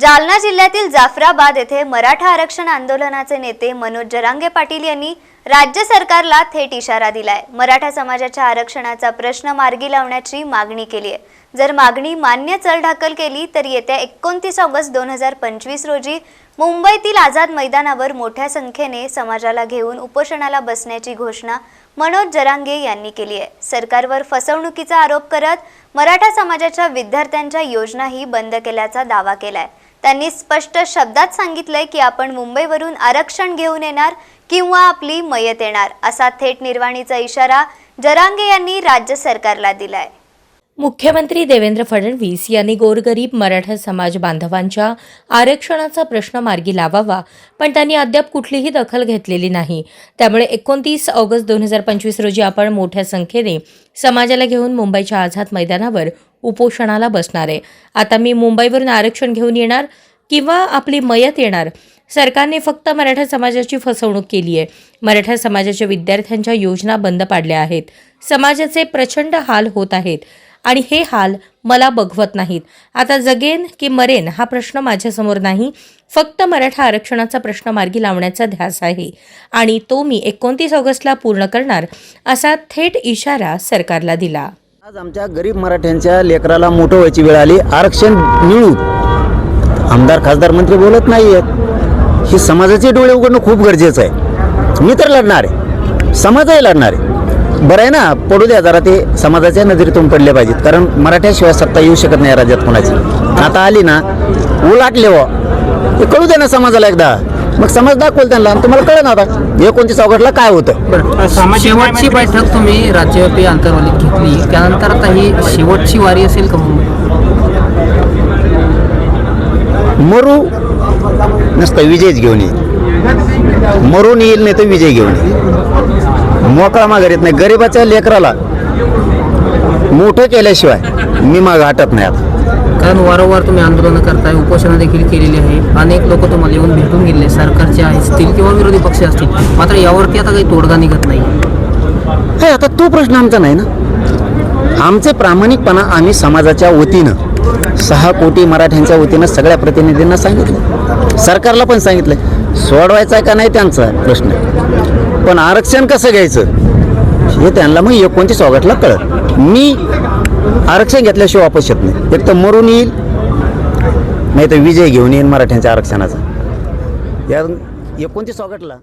जालना जिल्ह्यातील जाफराबाद येथे मराठा आरक्षण आंदोलनाचे नेते मनोज जरांगे पाटील यांनी राज्य सरकारला थेट इशारा दिलाय. मराठा समाजाच्या आरक्षणाचा प्रश्न मार्गी लावण्याची मागणी केली आहे. जर मागणी मान्य चलढाकल केली तर येत्या एकोणतीस ऑगस्ट दोन हजार पंचवीस रोजी मुंबईतील आझाद मैदानावर मोठ्या संख्येने समाजाला घेऊन उपोषणाला बसण्याची घोषणा मनोज जरांगे यांनी केली आहे. सरकारवर फसवणुकीचा आरोप करत मराठा समाजाच्या विद्यार्थ्यांच्या योजनाही बंद केल्याचा दावा केलाय. त्यांनी स्पष्ट शब्दात सांगितलंय की आपण मुंबईवरून आरक्षण घेऊन येणार किंवा आपली मयत येणार असा थेट निर्वाणीचा इशारा जरांगे यांनी राज्य सरकारला दिलाय. मुख्यमंत्री देवेंद्र फडणवीस यांनी गोरगरीब मराठा समाज बांधवांच्या आरक्षणाचा प्रश्न मार्गी लावावा पण त्यांनी अद्याप कुठलीही दखल घेतलेली नाही. त्यामुळे एकोणतीस ऑगस्ट दोन हजार पंचवीस रोजी आपण मोठ्या संख्येने समाजाला घेऊन मुंबईच्या आझाद मैदानावर उपोषणाला बसणार आहे. आता मी मुंबईवरून आरक्षण घेऊन येणार किंवा आपली मयत येणार? सरकारने फक्त मराठा समाजाची फसवणूक केली आहे. मराठा समाजाच्या विद्यार्थ्यांच्या योजना बंद पाडल्या आहेत. समाजाचे प्रचंड हाल होत आहेत. आणि हे हाल मला बघवत नाहीत. आता जगेन की मरेन हा प्रश्न माझ्यासमोर नाही. फक्त मराठा आरक्षणाचा प्रश्न मार्गी लावण्याचा ध्यास आहे. आणि तो मी एकोणतीस ऑगस्टला पूर्ण करणार असा थेट इशारा सरकारला दिला. आज आमच्या गरीब मराठ्यांच्या लेकराला मोठं व्हायची वेळ आली. आरक्षण मिळू. आमदार खासदार मंत्री बोलत नाही आहेत ही समाजाचे डोळे उघडणं खूप गरजेचं आहे. मी तर लढणार आहे. समाजही लढणार आहे. बरं आहे ना पडू द्या जरा ते समाजाच्या नजरेतून पडले पाहिजेत. कारण मराठ्याशिवाय सत्ता येऊ शकत नाही राज्यात कोणाची. आता आली ना उलाटले व कळू द्या ना समाजाला एकदा. मग समाज दाखवल त्यांना आणि तुम्हाला कळलं ना आता एकोणतीस ऑगस्टला काय होतं? शेवटची बैठक तुम्ही राज्यव्यापी आंतरवालीत घेतली. त्यानंतर आता ही शेवटची वारी असेल का मरू नसतं विजयच घेऊन येईल. मरून येईल नाही तर विजय घेऊन येईल. मोकळा माघार येत नाही. गरिबाच्या लेकराला मोठं केल्याशिवाय मी माग हटत नाही आता. कारण वारंवार तुम्ही आंदोलनं करताय उपोषणं देखील केलेली आहे. अनेक लोक तुम्हाला येऊन भेटून गेले सरकारचे असतील किंवा विरोधी पक्ष असतील. मात्र यावरती आता काही तोडगा निघत नाही. हे आता तो प्रश्न आमचा नाही ना? आमचे प्रामाणिकपणा आम्ही समाजाच्या वतीनं सहा कोटी मराठ्यांच्या वतीनं सगळ्या प्रतिनिधींना सांगितलं. सरकारला पण सांगितलं सोडवायचा का नाही त्यांचा प्रश्न. पण आरक्षण कसं घ्यायचं? हे त्यांना मग एकोणतीस ऑगस्टला कळत मी आरक्षण घेतल्याशिवाय वापस येत नाही. एक तर मरून येईल नाही तर विजय घेऊन येईल मराठ्यांच्या आरक्षणाचा. या एकोणतीस ऑगस्टला